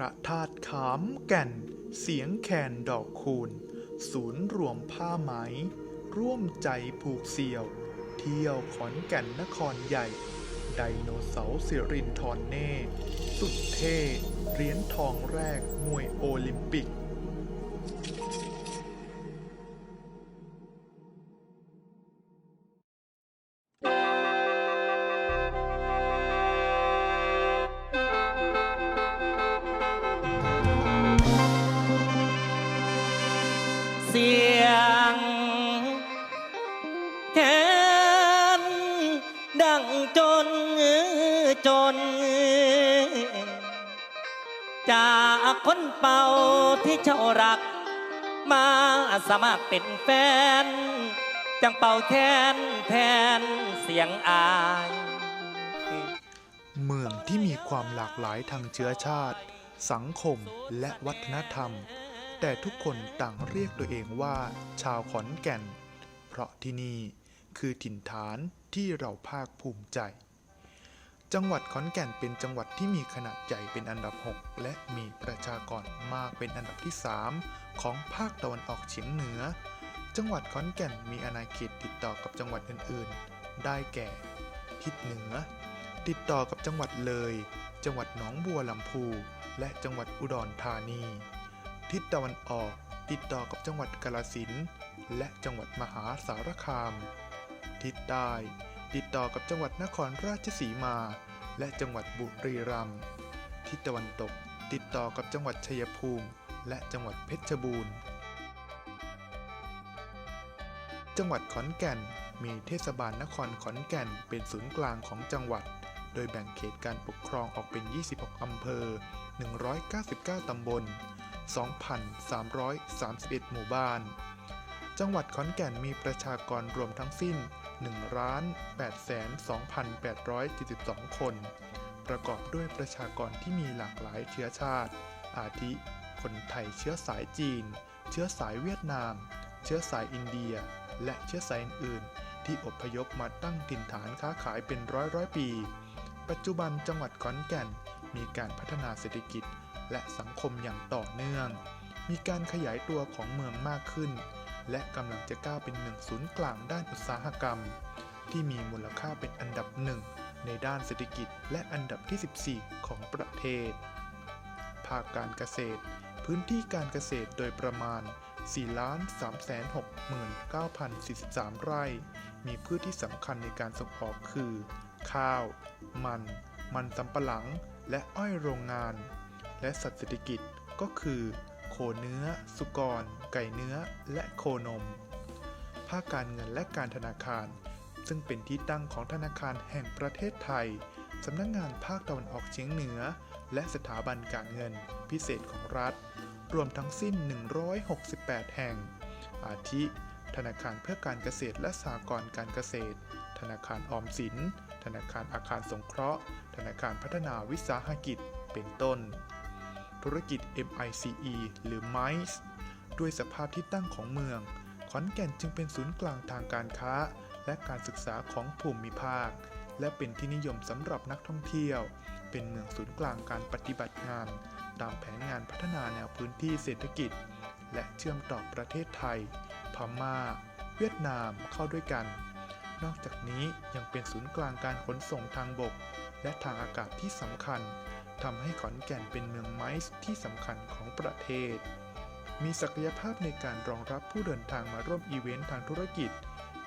ระธาตุขามแก่น เสียงแคนดอกคูณ ศูนย์รวมผ้าไหม ร่วมใจผูกเสี่ยว เที่ยวขอนแก่นนครใหญ่ ไดโนเสาร์สิรินทรเน่ สุดเท่เหรียญทองแรกมวยโอลิมปิก สียงแคนดังจนจน จากคนเป่าที่เจ้ารัก มาสมัครเป็นแฟน จังเป่าแคนแทนเสียงอาย เมืองที่มีความหลากหลายทางเชื้อชาติ สังคมและวัฒนธรรม แต่ทุกคนต่างเรียกตัวเองว่า ชาวขอนแก่น เพราะที่นี่คือถิ่นฐานที่เราภาคภูมิใจ จังหวัดขอนแก่นเป็นจังหวัดที่มีขนาดใหญ่เป็นอันดับ 6 และมีประชากรมากเป็นอันดับที่ 3 ของภาคตะวันออกเฉียงเหนือ จังหวัดขอนแก่นมีอาณาเขตติดต่อกับจังหวัดอื่นๆ ได้แก่ ทิศเหนือ ติดต่อกับจังหวัดเลย จังหวัดหนองบัวลำพู และจังหวัดอุดรธานี ทิศตะวันออกติดต่อกับจังหวัดกาฬสินและจังหวัดมหาสารคาม ทิศใต้ติดต่อกับจังหวัดนครราชสีมา และจังหวัดบุรีรัมย์ทิศตะวันตกติดต่อกับจังหวัดชัยภูมิ และจังหวัดเพชรบูรณ์ จังหวัดขอนแก่นมีเทศบาลนครขอนแก่นเป็นศูนย์กลางของจังหวัด โดยแบ่งเขตการปกครองออกเป็น 26 อำเภอ 199 ตำบล 2,331 หมู่บ้าน จังหวัดขอนแก่นมีประชากรรวมทั้งสิ้น1 8 2 8 7 2 คน ประกอบด้วยประชากรที่มีหลากหลายเชื้อชาติ อาทิ คนไทยเชื้อสายจีน เชื้อสายเวียดนาม เชื้อสายอินเดีย และเชื้อสายอื่นที่อพยพมาตั้งถิ่นฐานค้าขายเป็นร้อยร้อยปี ปัจจุบันจังหวัดขอนแก่น มีการพัฒนาเศรษฐกิจและสังคมอย่างต่อเนื่อง มีการขยายตัวของเมืองมากขึ้น และกำลังจะก้าวเป็นหนึ่งศูนย์กลางด้านอุตสาหกรรม ที่มีมูลค่าเป็นอันดับหนึ่งในด้านเศรษฐกิจและอันดับที่ 14 ของประเทศ ภาคการเกษตร พื้นที่การเกษตรโดยประมาณ 4,369,043 ไร่ มีพืชที่สำคัญในการส่งออกคือ ข้าว มัน มันสำปะหลัง และอ้อยโรงงาน และสัตว์เศรษฐกิจก็คือ โคเนื้อ สุกร ไก่เนื้อ และโคนม ภาคการเงินและการธนาคาร ซึ่งเป็นที่ตั้งของธนาคารแห่งประเทศไทย สำนักงงานภาคตะวันออกเฉียงเหนือ และสถาบันการเงิน พิเศษของรัฐ รวมทั้งสิ้น 168 แห่ง อาทิธนาคารเพื่อการเกษตรและสหกรณ์การเกษตร ธนาคารออมสิน ธนาคารอาคารสงเคราะห์ ธนาคารพัฒนาวิสาหกิจ เป็นต้น ธุรกิจ MICE หรือ MICE ด้วยสภาพที่ตั้งของเมือง ขอนแก่นจึงเป็นศูนย์กลางทางการค้า และการศึกษาของภูมิภาค และเป็นที่นิยมสำหรับนักท่องเที่ยว เป็นเมืองศูนย์กลางการปฏิบัติงาน ตามแผนงานพัฒนาแนวพื้นที่เศรษฐกิจ และเชื่อมต่อประเทศไทย พม่า เวียดนามเข้าด้วยกัน นอกจากนี้ยังเป็นศูนย์กลางการขนส่งทางบก และทางอากาศที่สำคัญทำให้ขอนแก่นเป็นเมืองไม้ที่สำคัญของประเทศ มีศักยภาพในการรองรับผู้เดินทางมาร่วมอีเวนต์ทางธุรกิจ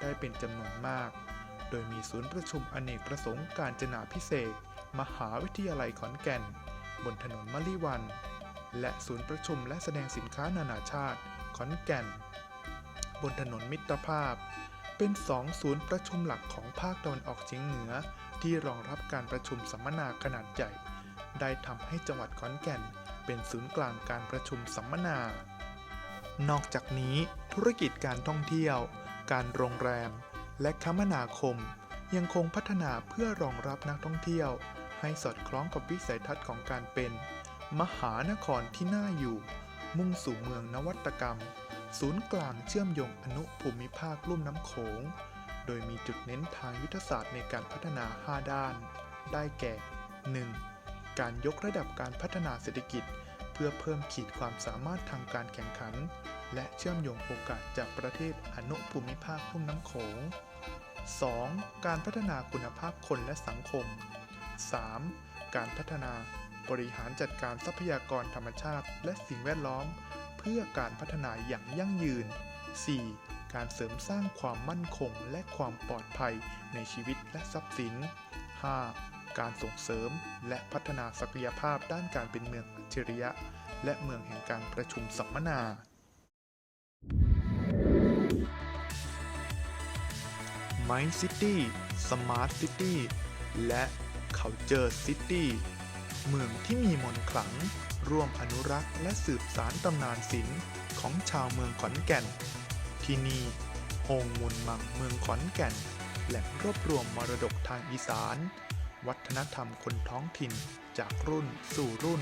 ได้เป็นจำนวนมาก โดยมีศูนย์ประชุมอเนกประสงค์การจนาพิเศษ มหาวิทยาลัยขอนแก่น บนถนนมะลิวัน และศูนย์ประชุมและแสดงสินค้านานาชาติ ขอนแก่น บนถนนมิตรภาพ เป็นสองศูนย์ประชุมหลักของภาคตะวันออกเฉียงเหนือ ที่รองรับการประชุมสัมมนาขนาดใหญ่ ได้ทำให้จังหวัดขอนแก่น เป็นศูนย์กลางการประชุมสัมมนา นอกจากนี้ธุรกิจการท่องเที่ยว การโรงแรม และคมนาคม ยังคงพัฒนาเพื่อรองรับนักท่องเที่ยว ให้สอดคล้องกับวิสัยทัศน์ของการเป็น มหานครที่น่าอยู่ มุ่งสู่เมืองนวัตกรรม ศูนย์กลางเชื่อมโยงอนุภูมิภาคลุ่มน้ำโขง โดยมีจุดเน้นทางยุทธศาสตร์ในการพัฒนา 5 ด้าน ได้แก่ 1. การยกระดับการพัฒนาเศรษฐกิจ เพื่อเพิ่มขีดความสามารถทางการแข่งขัน และเชื่อมโยงโอกาสจากประเทศอนุภูมิภาคลุ่มน้ำโขง 2. การพัฒนาคุณภาพคนและสังคม 3. การพัฒนาบริหารจัดการทรัพยากรธรรมชาติ และสิ่งแวดล้อม เพื่อการพัฒนาอย่างยั่งยืน 4. การเสริมสร้างความมั่นคงและความปลอดภัยในชีวิตและทรัพย์สิน 5. การส่งเสริมและพัฒนาศักยภาพด้านการเป็นเมืองอัจฉริยะ และเมืองแห่งการประชุมสัมมนา Mind City Smart City และ Culture City เมืองที่มีมนต์ขลัง ร่วมอนุรักษ์และสืบสารตำนานศิลป์ของชาวเมืองขอนแก่น ที่นี่โฮงมุนมังเมืองขอนแก่น แหล่งรวบรวมมรดกทางอีสาน วัฒนธรรมคนท้องถิ่น จากรุ่นสู่รุ่น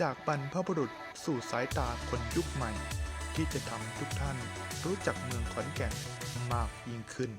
จากบรรพบุรุษสู่สายตาคนยุคใหม่ ที่จะทำทุกท่านรู้จักเมืองขอนแก่นมากยิ่งขึ้น